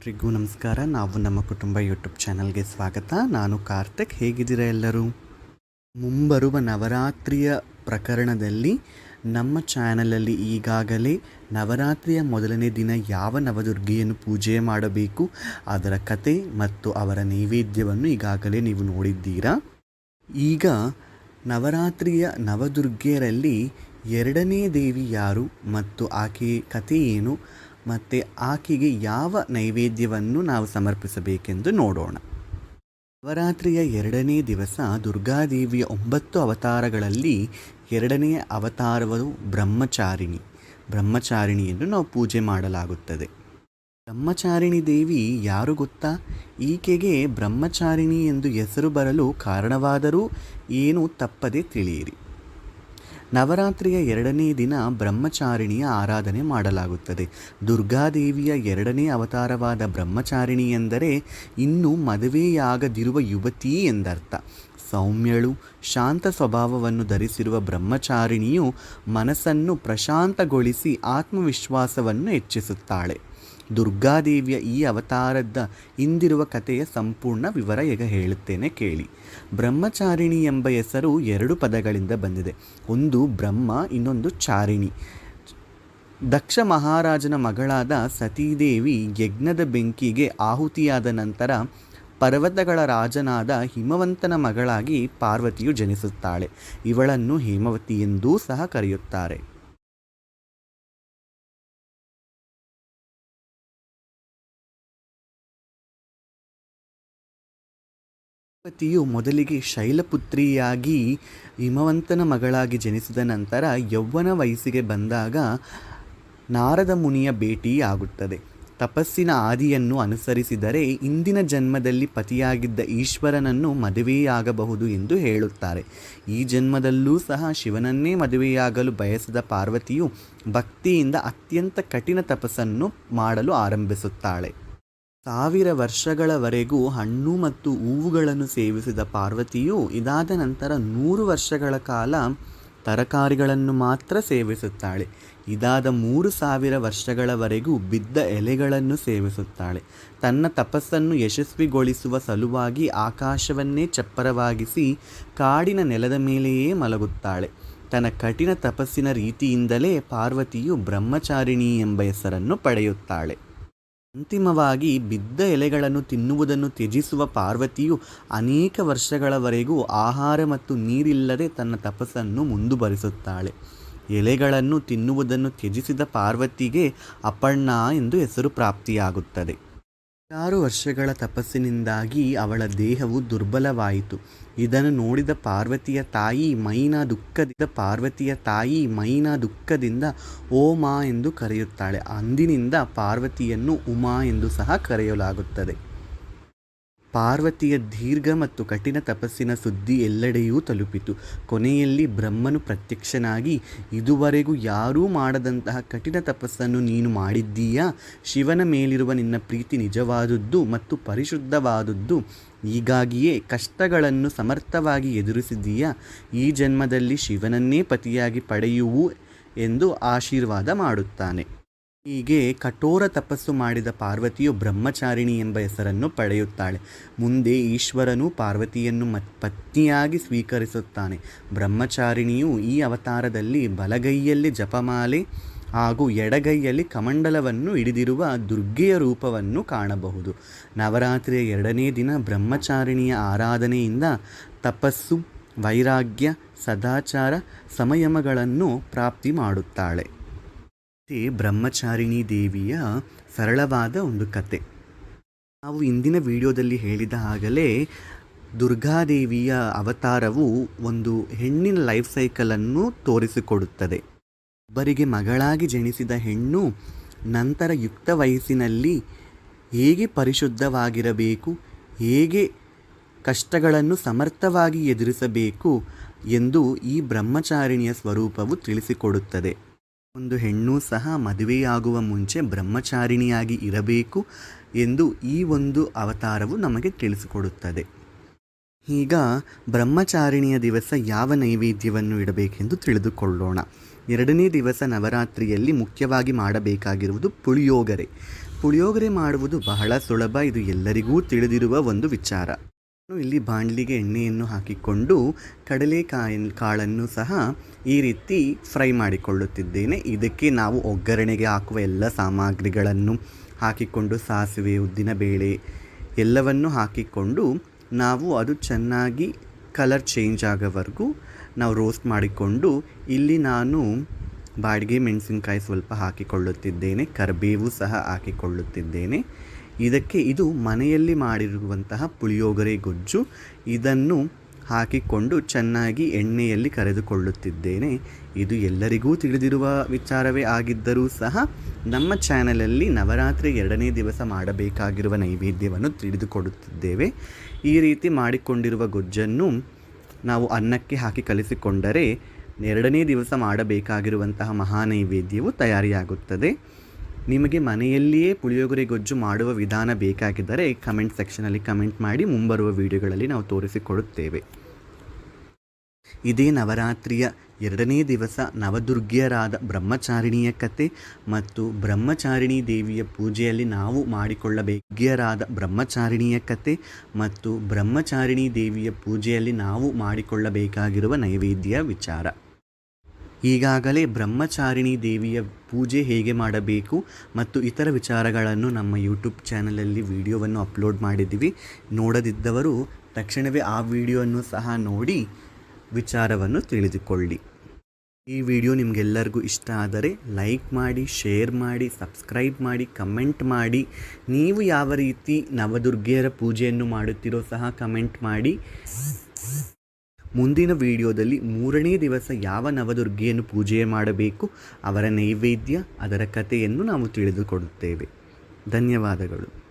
ಎಲ್ರಿಗೂ ನಮಸ್ಕಾರ. ನಾವು ನಮ್ಮ ಕುಟುಂಬ ಯೂಟ್ಯೂಬ್ ಚಾನಲ್ಗೆ ಸ್ವಾಗತ. ನಾನು ಕಾರ್ತಿಕ್. ಹೇಗಿದ್ದೀರಾ ಎಲ್ಲರೂ? ಮುಂಬರುವ ನವರಾತ್ರಿಯ ಪ್ರಕರಣದಲ್ಲಿ ನಮ್ಮ ಚಾನಲಲ್ಲಿ ಈಗಾಗಲೇ ನವರಾತ್ರಿಯ ಮೊದಲನೇ ದಿನ ಯಾವ ನವದುರ್ಗೆಯನ್ನು ಪೂಜೆ ಮಾಡಬೇಕು, ಅದರ ಕತೆ ಮತ್ತು ಅವರ ನೈವೇದ್ಯವನ್ನು ಈಗಾಗಲೇ ನೀವು ನೋಡಿದ್ದೀರಾ? ಈಗ ನವರಾತ್ರಿಯ ನವದುರ್ಗೆಯರಲ್ಲಿ ಎರಡನೇ ದೇವಿ ಯಾರು ಮತ್ತು ಆಕೆಯ ಕಥೆ ಏನು? ಮತ್ತು ಆಕೆಗೆ ಯಾವ ನೈವೇದ್ಯವನ್ನು ನಾವು ಸಮರ್ಪಿಸಬೇಕೆಂದು ನೋಡೋಣ. ನವರಾತ್ರಿಯ ಎರಡನೇ ದಿವಸ ದುರ್ಗಾದೇವಿಯ ಒಂಬತ್ತು ಅವತಾರಗಳಲ್ಲಿ ಎರಡನೆಯ ಅವತಾರವು ಬ್ರಹ್ಮಚಾರಿಣಿ. ಬ್ರಹ್ಮಚಾರಿಣಿಯನ್ನು ನಾವು ಪೂಜೆ ಮಾಡಲಾಗುತ್ತದೆ. ಬ್ರಹ್ಮಚಾರಿಣಿ ದೇವಿ ಯಾರು ಗೊತ್ತಾ? ಈಕೆಗೆ ಬ್ರಹ್ಮಚಾರಿಣಿ ಎಂದು ಹೆಸರು ಬರಲು ಕಾರಣವಾದರೂ ಏನು ತಪ್ಪದೆ ತಿಳಿಯಿರಿ. ನವರಾತ್ರಿಯ ಎರಡನೇ ದಿನ ಬ್ರಹ್ಮಚಾರಿಣಿಯ ಆರಾಧನೆ ಮಾಡಲಾಗುತ್ತದೆ. ದುರ್ಗಾದೇವಿಯ ಎರಡನೇ ಅವತಾರವಾದ ಬ್ರಹ್ಮಚಾರಿಣಿ ಎಂದರೆ ಇನ್ನೂ ಮದುವೆಯಾಗದಿರುವ ಯುವತಿ ಎಂದರ್ಥ. ಸೌಮ್ಯಳು, ಶಾಂತ ಸ್ವಭಾವವನ್ನು ಧರಿಸಿರುವ ಬ್ರಹ್ಮಚಾರಿಣಿಯು ಮನಸ್ಸನ್ನು ಪ್ರಶಾಂತಗೊಳಿಸಿ ಆತ್ಮವಿಶ್ವಾಸವನ್ನು ಹೆಚ್ಚಿಸುತ್ತಾಳೆ. ದುರ್ಗಾದೇವಿಯ ಈ ಅವತಾರದ ಹಿಂದಿರುವ ಕಥೆಯ ಸಂಪೂರ್ಣ ವಿವರ ಈಗ ಹೇಳುತ್ತೇನೆ ಕೇಳಿ. ಬ್ರಹ್ಮಚಾರಿಣಿ ಎಂಬ ಹೆಸರು ಎರಡು ಪದಗಳಿಂದ ಬಂದಿದೆ. ಒಂದು ಬ್ರಹ್ಮ, ಇನ್ನೊಂದು ಚಾರಿಣಿ. ದಕ್ಷ ಮಹಾರಾಜನ ಮಗಳಾದ ಸತೀದೇವಿ ಯಜ್ಞದ ಬೆಂಕಿಗೆ ಆಹುತಿಯಾದ ನಂತರ ಪರ್ವತಗಳ ರಾಜನಾದ ಹಿಮವಂತನ ಮಗಳಾಗಿ ಪಾರ್ವತಿಯು ಜನಿಸುತ್ತಾಳೆ. ಇವಳನ್ನು ಹೇಮವತಿ ಎಂದೂ ಸಹ ಕರೆಯುತ್ತಾರೆ. ಪಾರ್ವತಿಯು ಮೊದಲಿಗೆ ಶೈಲಪುತ್ರಿಯಾಗಿ ಹಿಮವಂತನ ಮಗಳಾಗಿ ಜನಿಸಿದ ನಂತರ ಯೌವನ ವಯಸ್ಸಿಗೆ ಬಂದಾಗ ನಾರದ ಮುನಿಯ ಭೇಟಿಯಾಗುತ್ತದೆ. ತಪಸ್ಸಿನ ಆದಿಯನ್ನು ಅನುಸರಿಸಿದರೆ ಇಂದಿನ ಜನ್ಮದಲ್ಲಿ ಪತಿಯಾಗಿದ್ದ ಈಶ್ವರನನ್ನು ಮದುವೆಯಾಗಬಹುದು ಎಂದು ಹೇಳುತ್ತಾರೆ. ಈ ಜನ್ಮದಲ್ಲೂ ಸಹ ಶಿವನನ್ನೇ ಮದುವೆಯಾಗಲು ಬಯಸಿದ ಪಾರ್ವತಿಯು ಭಕ್ತಿಯಿಂದ ಅತ್ಯಂತ ಕಠಿಣ ತಪಸ್ಸನ್ನು ಮಾಡಲು ಆರಂಭಿಸುತ್ತಾಳೆ. ಸಾವಿರ ವರ್ಷಗಳವರೆಗೂ ಹಣ್ಣು ಮತ್ತು ಹೂವುಗಳನ್ನು ಸೇವಿಸಿದ ಪಾರ್ವತಿಯು ಇದಾದ ನಂತರ ನೂರು ವರ್ಷಗಳ ಕಾಲ ತರಕಾರಿಗಳನ್ನು ಮಾತ್ರ ಸೇವಿಸುತ್ತಾಳೆ. ಇದಾದ ಮೂರು ಸಾವಿರ ವರ್ಷಗಳವರೆಗೂ ಬಿದ್ದ ಎಲೆಗಳನ್ನು ಸೇವಿಸುತ್ತಾಳೆ. ತನ್ನ ತಪಸ್ಸನ್ನು ಯಶಸ್ವಿಗೊಳಿಸುವ ಸಲುವಾಗಿ ಆಕಾಶವನ್ನೇ ಚಪ್ಪರವಾಗಿಸಿ ಕಾಡಿನ ನೆಲದ ಮೇಲೆಯೇ ಮಲಗುತ್ತಾಳೆ. ತನ್ನ ಕಠಿಣ ತಪಸ್ಸಿನ ರೀತಿಯಿಂದಲೇ ಪಾರ್ವತಿಯು ಬ್ರಹ್ಮಚಾರಿಣಿ ಎಂಬ ಹೆಸರನ್ನು ಪಡೆಯುತ್ತಾಳೆ. ಅಂತಿಮವಾಗಿ ಬಿದ್ದ ಎಲೆಗಳನ್ನು ತಿನ್ನುವುದನ್ನು ತ್ಯಜಿಸುವ ಪಾರ್ವತಿಯು ಅನೇಕ ವರ್ಷಗಳವರೆಗೂ ಆಹಾರ ಮತ್ತು ನೀರಿಲ್ಲದೆ ತನ್ನ ತಪಸ್ಸನ್ನು ಮುಂದುವರಿಸುತ್ತಾಳೆ. ಎಲೆಗಳನ್ನು ತಿನ್ನುವುದನ್ನು ತ್ಯಜಿಸಿದ ಪಾರ್ವತಿಗೆ ಅಪರ್ಣ ಎಂದು ಹೆಸರು ಪ್ರಾಪ್ತಿಯಾಗುತ್ತದೆ. ಆರು ವರ್ಷಗಳ ತಪಸ್ಸಿನಿಂದಾಗಿ ಅವಳ ದೇಹವು ದುರ್ಬಲವಾಯಿತು. ಇದನ್ನು ನೋಡಿದ ಪಾರ್ವತಿಯ ತಾಯಿ ಮೈನಾ ದುಃಖದಿಂದ, ಪಾರ್ವತಿಯ ತಾಯಿ ಮೈನಾ ದುಃಖದಿಂದ ಓಮಾ ಎಂದು ಕರೆಯುತ್ತಾಳೆ. ಅಂದಿನಿಂದ ಪಾರ್ವತಿಯನ್ನು ಉಮಾ ಎಂದು ಸಹ ಕರೆಯಲಾಗುತ್ತದೆ. ಪಾರ್ವತಿಯ ದೀರ್ಘ ಮತ್ತು ಕಠಿಣ ತಪಸ್ಸಿನ ಸುದ್ದಿ ಎಲ್ಲೆಡೆಯೂ ತಲುಪಿತು. ಕೊನೆಯಲ್ಲಿ ಬ್ರಹ್ಮನು ಪ್ರತ್ಯಕ್ಷನಾಗಿ, ಇದುವರೆಗೂ ಯಾರೂ ಮಾಡದಂತಹ ಕಠಿಣ ತಪಸ್ಸನ್ನು ನೀನು ಮಾಡಿದ್ದೀಯಾ? ಶಿವನ ಮೇಲಿರುವ ನಿನ್ನ ಪ್ರೀತಿ ನಿಜವಾದುದ್ದು ಮತ್ತು ಪರಿಶುದ್ಧವಾದುದ್ದು. ಹೀಗಾಗಿಯೇ ಕಷ್ಟಗಳನ್ನು ಸಮರ್ಥವಾಗಿ ಎದುರಿಸಿದ್ದೀಯಾ? ಈ ಜನ್ಮದಲ್ಲಿ ಶಿವನನ್ನೇ ಪತಿಯಾಗಿ ಪಡೆಯುವು ಎಂದು ಆಶೀರ್ವಾದ ಮಾಡುತ್ತಾನೆ. ಹೀಗೆ ಕಠೋರ ತಪಸ್ಸು ಮಾಡಿದ ಪಾರ್ವತಿಯು ಬ್ರಹ್ಮಚಾರಿಣಿ ಎಂಬ ಹೆಸರನ್ನು ಪಡೆಯುತ್ತಾಳೆ. ಮುಂದೆ ಈಶ್ವರನು ಪಾರ್ವತಿಯನ್ನು ಪತ್ನಿಯಾಗಿ ಸ್ವೀಕರಿಸುತ್ತಾನೆ. ಬ್ರಹ್ಮಚಾರಿಣಿಯು ಈ ಅವತಾರದಲ್ಲಿ ಬಲಗೈಯಲ್ಲಿ ಜಪಮಾಲೆ ಹಾಗೂ ಎಡಗೈಯಲ್ಲಿ ಕಮಂಡಲವನ್ನು ಹಿಡಿದಿರುವ ದುರ್ಗೆಯ ರೂಪವನ್ನು ಕಾಣಬಹುದು. ನವರಾತ್ರಿಯ ಎರಡನೇ ದಿನ ಬ್ರಹ್ಮಚಾರಿಣಿಯ ಆರಾಧನೆಯಿಂದ ತಪಸ್ಸು, ವೈರಾಗ್ಯ, ಸದಾಚಾರ ಸಮಯಮಗಳನ್ನು ಪ್ರಾಪ್ತಿ ಮಾಡುತ್ತಾಳೆ. ಮತ್ತೆ ಬ್ರಹ್ಮಚಾರಿಣಿ ದೇವಿಯ ಸರಳವಾದ ಒಂದು ಕತೆ. ನಾವು ಇಂದಿನ ವಿಡಿಯೋದಲ್ಲಿ ಹೇಳಿದ ಹಾಗಲೇ ದುರ್ಗಾದೇವಿಯ ಅವತಾರವು ಒಂದು ಹೆಣ್ಣಿನ ಲೈಫ್ ಸೈಕಲನ್ನು ತೋರಿಸಿಕೊಡುತ್ತದೆ. ಒಬ್ಬರಿಗೆ ಮಗಳಾಗಿ ಜನಿಸಿದ ಹೆಣ್ಣು ನಂತರ ಯುಕ್ತ ವಯಸ್ಸಿನಲ್ಲಿ ಹೇಗೆ ಪರಿಶುದ್ಧವಾಗಿರಬೇಕು, ಹೇಗೆ ಕಷ್ಟಗಳನ್ನು ಸಮರ್ಥವಾಗಿ ಎದುರಿಸಬೇಕು ಎಂದು ಈ ಬ್ರಹ್ಮಚಾರಿಣಿಯ ಸ್ವರೂಪವು ತಿಳಿಸಿಕೊಡುತ್ತದೆ. ಒಂದು ಹೆಣ್ಣು ಸಹ ಮದುವೆಯಾಗುವ ಮುಂಚೆ ಬ್ರಹ್ಮಚಾರಿಣಿಯಾಗಿ ಇರಬೇಕು ಎಂದು ಈ ಒಂದು ಅವತಾರವು ನಮಗೆ ತಿಳಿಸಿಕೊಡುತ್ತದೆ. ಈಗ ಬ್ರಹ್ಮಚಾರಿಣಿಯ ದಿವಸ ಯಾವ ನೈವೇದ್ಯವನ್ನು ಇಡಬೇಕೆಂದು ತಿಳಿದುಕೊಳ್ಳೋಣ. ಎರಡನೇ ದಿವಸ ನವರಾತ್ರಿಯಲ್ಲಿ ಮುಖ್ಯವಾಗಿ ಮಾಡಬೇಕಾಗಿರುವುದು ಪುಳಿಯೋಗರೆ. ಪುಳಿಯೋಗರೆ ಮಾಡುವುದು ಬಹಳ ಸುಲಭ, ಇದು ಎಲ್ಲರಿಗೂ ತಿಳಿದಿರುವ ಒಂದು ವಿಚಾರ. ಇಲ್ಲಿ ಬಾಣಲಿಗೆ ಎಣ್ಣೆಯನ್ನು ಹಾಕಿಕೊಂಡು ಕಡಲೆಕಾಯಿ ಕಾಳನ್ನು ಸಹ ಈ ರೀತಿ ಫ್ರೈ ಮಾಡಿಕೊಳ್ಳುತ್ತಿದ್ದೇನೆ. ಇದಕ್ಕೆ ನಾವು ಒಗ್ಗರಣೆಗೆ ಹಾಕುವ ಎಲ್ಲ ಸಾಮಗ್ರಿಗಳನ್ನು ಹಾಕಿಕೊಂಡು ಸಾಸಿವೆ ಉದ್ದಿನಬೇಳೆ ಎಲ್ಲವನ್ನು ಹಾಕಿಕೊಂಡು ನಾವು ಅದು ಚೆನ್ನಾಗಿ ಕಲರ್ ಚೇಂಜ್ ಆಗೋವರೆಗೂ ನಾವು ರೋಸ್ಟ್ ಮಾಡಿಕೊಂಡು ಇಲ್ಲಿ ನಾನು ಬಾಡಿಗೆ ಮೆಣಸಿನಕಾಯಿ ಸ್ವಲ್ಪ ಹಾಕಿಕೊಳ್ಳುತ್ತಿದ್ದೇನೆ. ಕರಿಬೇವು ಸಹ ಹಾಕಿಕೊಳ್ಳುತ್ತಿದ್ದೇನೆ. ಇದಕ್ಕೆ ಇದು ಮನೆಯಲ್ಲಿ ಮಾಡಿರುವಂತಹ ಪುಳಿಯೋಗರೆ ಗೊಜ್ಜು. ಇದನ್ನು ಹಾಕಿಕೊಂಡು ಚೆನ್ನಾಗಿ ಎಣ್ಣೆಯಲ್ಲಿ ಕರೆದುಕೊಳ್ಳುತ್ತಿದ್ದೇನೆ. ಇದು ಎಲ್ಲರಿಗೂ ತಿಳಿದಿರುವ ವಿಚಾರವೇ ಆಗಿದ್ದರೂ ಸಹ ನಮ್ಮ ಚಾನಲಲ್ಲಿ ನವರಾತ್ರಿ ಎರಡನೇ ದಿವಸ ಮಾಡಬೇಕಾಗಿರುವ ನೈವೇದ್ಯವನ್ನು ತಿಳಿದುಕೊಡುತ್ತಿದ್ದೇವೆ. ಈ ರೀತಿ ಮಾಡಿಕೊಂಡಿರುವ ಗೊಜ್ಜನ್ನು ನಾವು ಅನ್ನಕ್ಕೆ ಹಾಕಿ ಕಲಿಸಿಕೊಂಡರೆ ಎರಡನೇ ದಿವಸ ಮಾಡಬೇಕಾಗಿರುವಂತಹ ಮಹಾನೈವೇದ್ಯವು ತಯಾರಿಯಾಗುತ್ತದೆ. ನಿಮಗೆ ಮನೆಯಲ್ಲಿಯೇ ಪುಳಿಯೋಗರೆ ಗೊಜ್ಜು ಮಾಡುವ ವಿಧಾನ ಬೇಕಾಗಿದ್ದರೆ ಕಮೆಂಟ್ ಸೆಕ್ಷನಲ್ಲಿ ಕಮೆಂಟ್ ಮಾಡಿ ಮುಂಬರುವ ವಿಡಿಯೋಗಳಲ್ಲಿ ನಾವು ತೋರಿಸಿಕೊಡುತ್ತೇವೆ. ಇದೇ ನವರಾತ್ರಿಯ ಎರಡನೇ ದಿವಸ ನವದುರ್ಗಿಯರಾದ ಬ್ರಹ್ಮಚಾರಿಣಿಯ ಕತೆ ಮತ್ತು ಬ್ರಹ್ಮಚಾರಿಣಿ ದೇವಿಯ ಪೂಜೆಯಲ್ಲಿ ನಾವು ಮಾಡಿಕೊಳ್ಳಬೇಕಿಯರಾದ ಬ್ರಹ್ಮಚಾರಿಣಿಯ ಕತೆ ಮತ್ತು ಬ್ರಹ್ಮಚಾರಿಣಿ ದೇವಿಯ ಪೂಜೆಯಲ್ಲಿ ನಾವು ಮಾಡಿಕೊಳ್ಳಬೇಕಾಗಿರುವ ನೈವೇದ್ಯ ವಿಚಾರ. ಈಗಾಗಲೇ ಬ್ರಹ್ಮಚಾರಿಣಿ ದೇವಿಯ ಪೂಜೆ ಹೇಗೆ ಮಾಡಬೇಕು ಮತ್ತು ಇತರ ವಿಚಾರಗಳನ್ನು ನಮ್ಮ ಯೂಟ್ಯೂಬ್ ಚಾನಲಲ್ಲಿ ವಿಡಿಯೋವನ್ನು ಅಪ್ಲೋಡ್ ಮಾಡಿದ್ದೀವಿ, ನೋಡದಿದ್ದವರು ತಕ್ಷಣವೇ ಆ ವಿಡಿಯೋವನ್ನು ಸಹ ನೋಡಿ ವಿಚಾರವನ್ನು ತಿಳಿದುಕೊಳ್ಳಿ. ಈ ವಿಡಿಯೋ ನಿಮಗೆಲ್ಲರಿಗೂ ಇಷ್ಟ ಆದರೆ ಲೈಕ್ ಮಾಡಿ, ಶೇರ್ ಮಾಡಿ, ಸಬ್ಸ್ಕ್ರೈಬ್ ಮಾಡಿ, ಕಮೆಂಟ್ ಮಾಡಿ. ನೀವು ಯಾವ ರೀತಿ ನವದುರ್ಗೆಯರ ಪೂಜೆಯನ್ನು ಮಾಡುತ್ತಿರೋ ಸಹ ಕಮೆಂಟ್ ಮಾಡಿ. ಮುಂದಿನ ವಿಡಿಯೋದಲ್ಲಿ ಮೂರನೇ ದಿವಸ ಯಾವ ನವದುರ್ಗೆಯನ್ನು ಪೂಜೆ ಮಾಡಬೇಕು, ಅವರ ನೈವೇದ್ಯ, ಅದರ ಕಥೆಯನ್ನು ನಾವು ತಿಳಿದುಕೊಡುತ್ತೇವೆ ಧನ್ಯವಾದಗಳು.